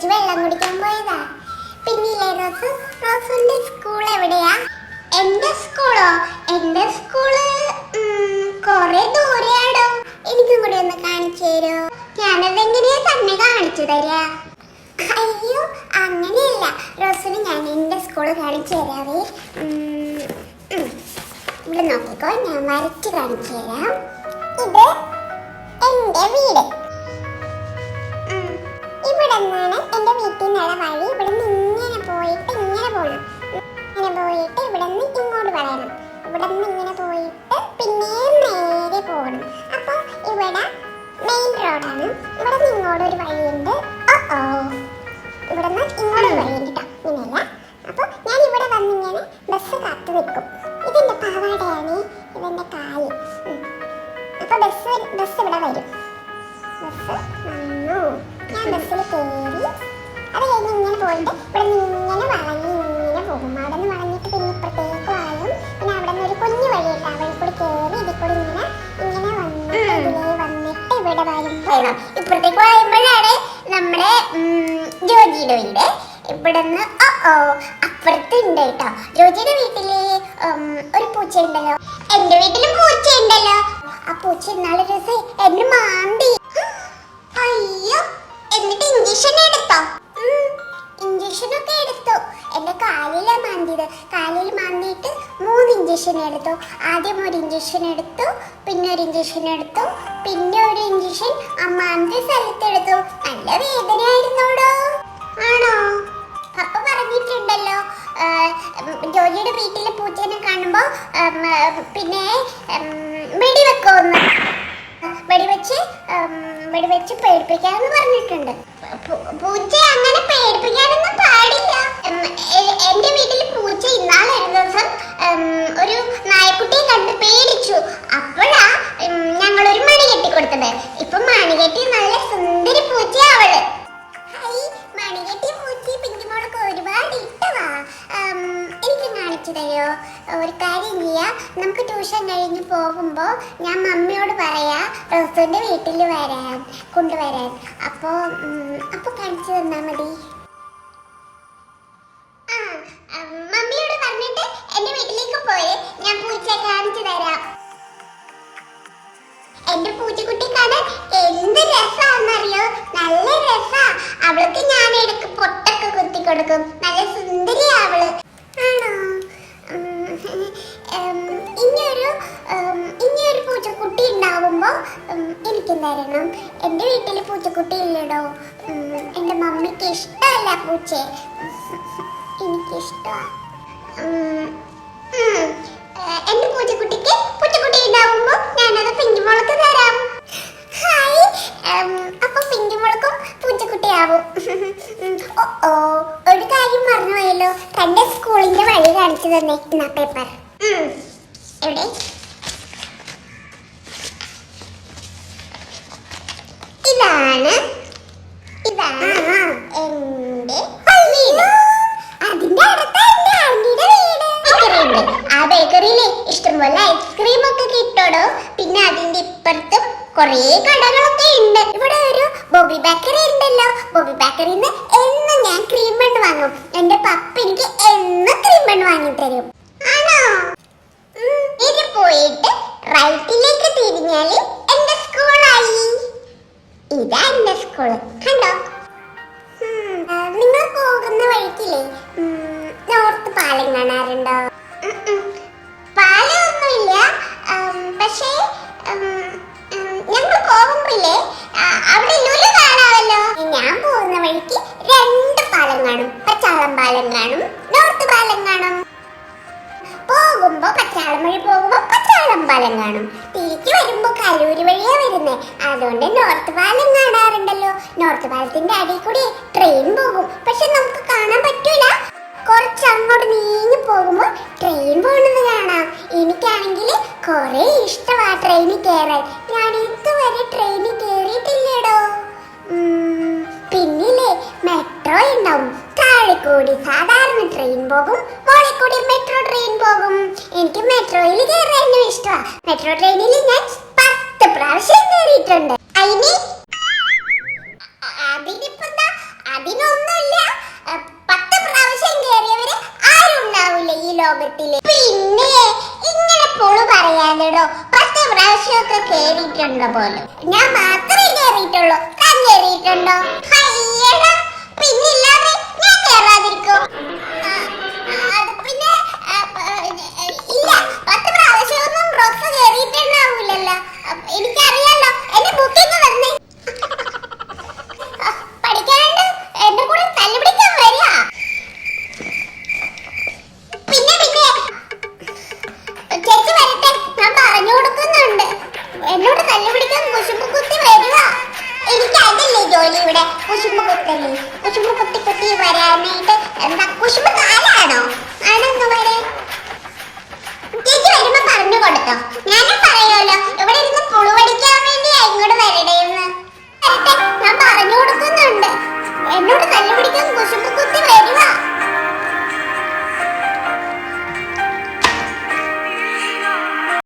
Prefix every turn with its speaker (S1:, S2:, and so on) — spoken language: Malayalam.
S1: കുളിച്ച് വെള്ളം കുടിക്കാൻ പോയതാ. പിന്നില്ലേ റോസ് റോസിന്റെ സ്കൂൾ എവിടെയാ? എന്റെ സ്കൂളോ എന്റെ സ്കൂൾ കൊറേ ദൂരെയാടോ. എനിക്കും കൂടി ഒന്ന് കാണിച്ചു തരോ? ഞാനതെങ്ങനെയാ തന്നെ കാണിച്ചു തരാ. അയ്യോ അങ്ങനെയല്ല. റോസിന് ഞാൻ എന്റെ സ്കൂൾ കാണിച്ചു തരാവേ. ഇവിടെ നോക്കിക്കോ ഞാൻ വരച്ച് കാണിച്ചു തരാം. ഇത് എന്റെ വീട്. ഇവിടെ നിന്നാണ് എന്റെ വീട്ടിൽ നിന്നുള്ള വഴി ഇവിടെ ഇങ്ങനെ പോയിട്ട് ഇങ്ങനെ പോകണം ഇങ്ങനെ പോയിട്ട് ഇവിടെ ഇങ്ങോട്ട് വളയണം ഇവിടെ ഇങ്ങനെ പോയിട്ട് പിന്നെയും നേരെ പോകണം. അപ്പോൾ ഇവിടെ മെയിൻ റോഡാണ് ഇവിടെ നിന്ന് ഇങ്ങോട്ട് ഒരു വഴിയുണ്ട്. ഓ ഇവിടെ നിന്ന് ഇങ്ങോട്ട് ഒരു വഴിയുണ്ട് കേട്ടോ ഇങ്ങനെയല്ല അപ്പോൾ ഞാൻ ഇവിടെ വന്നിങ്ങനെ ബസ് കാത്തു നിൽക്കും. ഇതെന്റെ പാവാടയാണ്. ഇതെന്റെ കാൽ. അപ്പോൾ അപ്പൊ ബസ് ബസ് ഇവിടെ വരും. ബസ് വന്നു. ഞാൻ ബസ്സിൽ കയറി അത് കഴിഞ്ഞ് ഇങ്ങനെ പോയിട്ട് ഇവിടെ നിന്ന് ഇങ്ങനെ വളഞ്ഞ് ഇങ്ങനെ പോകും. അവിടെ നിന്ന് വളഞ്ഞിട്ട് പിന്നെ ഇപ്പുറത്തേക്ക് വളയും പിന്നെ അവിടെ നിന്ന് ഒരു കുഞ്ഞു വഴിയുണ്ട് അവിടെ കൂടി കയറി ഇതിൽ കൂടി ഇങ്ങനെ ഇങ്ങനെ വന്നിട്ട് ഇതിലേ വന്നിട്ട് ഇവിടെ വരുമ്പോൾ ഇപ്പുറത്തേക്ക് വളയുമ്പോഴാണ് നമ്മുടെ ജോജിയുടെ വീട് ഇവിടെ നിന്ന് ഓ അപ്പുറത്തുണ്ട് കേട്ടോ. ജോജിയുടെ വീട്ടിൽ ഒരു പൂച്ച ഉണ്ടല്ലോ എന്റെ വീട്ടിലും പൂച്ച ഉണ്ടല്ലോ ആ പൂച്ച ഇന്നാളൊരു ദിവസം എന്നെ മാന്തി. അയ്യോ. എന്നിട്ട് ഇഞ്ചക്ഷൻ എടുത്തോ? ഇഞ്ചക്ഷൻ ഒക്കെ എടുത്തു. എന്റെ കാലിലെ മാന്തിയത്. കാലിൽ മാന്തിയിട്ട് മൂന്ന് ഇഞ്ചക്ഷൻ എടുത്തു. ആദ്യം ഒരു ഇഞ്ചക്ഷൻ എടുത്തു പിന്നെ ഒരു ഇഞ്ചക്ഷൻ എടുത്തു പിന്നെ ഒരു ഇഞ്ചക്ഷൻ ആ സ്ഥലത്തെടുത്തു സ്ഥലത്ത് നല്ല വേദനയായിരുന്നോടോ? ആണോ? പപ്പ പറഞ്ഞിട്ടുണ്ടല്ലോ ജോലിയുടെ വീട്ടിലെ പൂച്ചനെ കാണുമ്പോ ഉം, ഉം, പിന്നെ വെടിവെക്കോന്ന് വെടിവെച്ച് വെടിവെച്ച് പേടിപ്പിക്കാന്ന് പറഞ്ഞിട്ടുണ്ട്. പൂച്ച അങ്ങനെ പേടിപ്പിക്കാനൊന്നും പാടില്ല. എന്റെ വീട്ടിൽ പൂച്ച എനിക്ക് ഒരു കാര്യം ചെയ്യാം. നമുക്ക് ട്യൂഷൻ കഴിഞ്ഞ് പോകുമ്പോൾ ഞാൻ മമ്മിയോട് പറയാം റോസുവിന്റെ വീട്ടിൽ വരാൻ കൊണ്ടുവരാൻ. അപ്പോൾ അപ്പോൾ കാണിച്ചു തന്നാൽ മതി. മമ്മിയോട് പറഞ്ഞിട്ട് എന്റെ വീട്ടിലേക്ക് പോയി ഞാൻ പൂച്ചയെ കാണിച്ചു തരാം. എന്റെ പൂച്ചക്കുട്ടി കാണാൻ എന്ത് രസമാണെന്നറിയോ നല്ല രസാ. അവൾക്ക് ഞാൻ ഇടയ്ക്ക് പൊട്ടൊക്കെ കുത്തി കൊടുക്കും. നല്ല സുന്ദരിയാ അവൾ. ഇനിയൊരു ഒരു പൂച്ചക്കുട്ടി ഉണ്ടാവുമ്പോൾ എനിക്ക് തരണം. എന്റെ വീട്ടിൽ പൂച്ചക്കുട്ടി ഇല്ലടോ. എന്റെ മമ്മിക്ക് ഇഷ്ടമല്ല പൂച്ചയെ. എനിക്കിഷ്ടമാണ് എന്റെ പൂച്ചക്കുട്ടിക്ക് പൂച്ചക്കുട്ടി ഉണ്ടാവുമ്പോൾ ഞാനത് പിഞ്ചുമോൾക്ക് തരാം. ഹായ്. ഉം, പിങ്കി മുളക്കും പൂച്ചക്കുട്ടിയാവും. ഓ ഒരു കാര്യം മറന്നു പോയല്ലോ തന്റെ സ്കൂളിന്റെ വഴി കാണിച്ചു തന്നെ പേപ്പർ. എവിടെ? കിട്ടോടോ പിന്നെ അതിന്റെ ഇപ്പുറത്തും കുറേ കടകളൊക്കെ ഉണ്ട്. ഇവിടെ ഒരു ബോബി ബേക്കറി ഉണ്ടല്ലോ. ബോബി ബേക്കറിന്ന് എന്നും ഞാൻ ക്രീം ബൺ വാങ്ങും. എന്റെ പപ്പ എനിക്ക് എന്നും ക്രീം ബൺ വാങ്ങി തരും. ആണോ? ഇത് പോയിട്ട് റൈറ്റിലേക്ക് തിരിഞ്ഞാൽ എന്റെ സ്കൂളായി ഇതാ എന്റെ സ്കൂൾ കണ്ടോ? നിങ്ങൾ പോകുന്ന വഴിക്കില്ലേ? നോർത്ത് പാലം കാണാറുണ്ടോ പക്ഷേ ഞങ്ങൾ പോകുമ്പോഴേ അവിടെ ലുലു കാണാമല്ലോ. ഞാൻ പോകുന്ന വഴിക്ക് രണ്ട് പാലം കാണും. പച്ചാളം പാലം കാണും. നോർത്ത് പാലം കാണും. പോകുമ്പോ പച്ചാളം വഴി പോകുമ്പോ പച്ചാളം പാലം കാണും. തിരിച്ചു വരുമ്പോ കലൂര് വഴിയാ വരുന്നേ. അതുകൊണ്ട് നോർത്ത് പാലം കാണാറുണ്ടല്ലോ. നോർത്ത് പാലത്തിന്റെ അടിയിൽ കൂടി ട്രെയിൻ പോകും. പക്ഷെ നമുക്ക് കാണാൻ പറ്റൂല. കുറച്ച് അങ്ങോട്ട് നീങ്ങി പോകുമ്പോ ട്രെയിൻ കയറാൻ ഞാൻ ഇതുവരെ ട്രെയിനിൽ കയറിയിട്ടില്ലേടോ പിന്നിലെ മെട്രോ ഉണ്ടാവും താഴെ സാധാരണ ട്രെയിൻ പോകും മോളെ മെട്രോ ട്രെയിൻ പോകും. എനിക്ക് മെട്രോയിൽ കയറാനും ഇഷ്ടമാണ് മെട്രോ ട്രെയിനിൽ ഞാൻ പത്ത് പ്രാവശ്യം കയറിയിട്ടുണ്ട് അതിന് അതിനൊന്നുമില്ല പത്ത് പ്രാവശ്യം കയറിയവര് ആരും ഉണ്ടാവില്ല ഈ ലോകത്തിലെ. പിന്നെ ഇങ്ങനെ പൊളു പറയാതെടോ ആശയൊക്കെ കേറിയിട്ടുണ്ടോ പോലും. ഞാൻ മാത്രമേ കേറിയിട്ടുള്ളൂ. താൻ കേറിയിട്ടുണ്ടോ അയ്യടാ പിന്നില്ലാതെ ഞാൻ കേറാതിരിക്കോ. yang gue.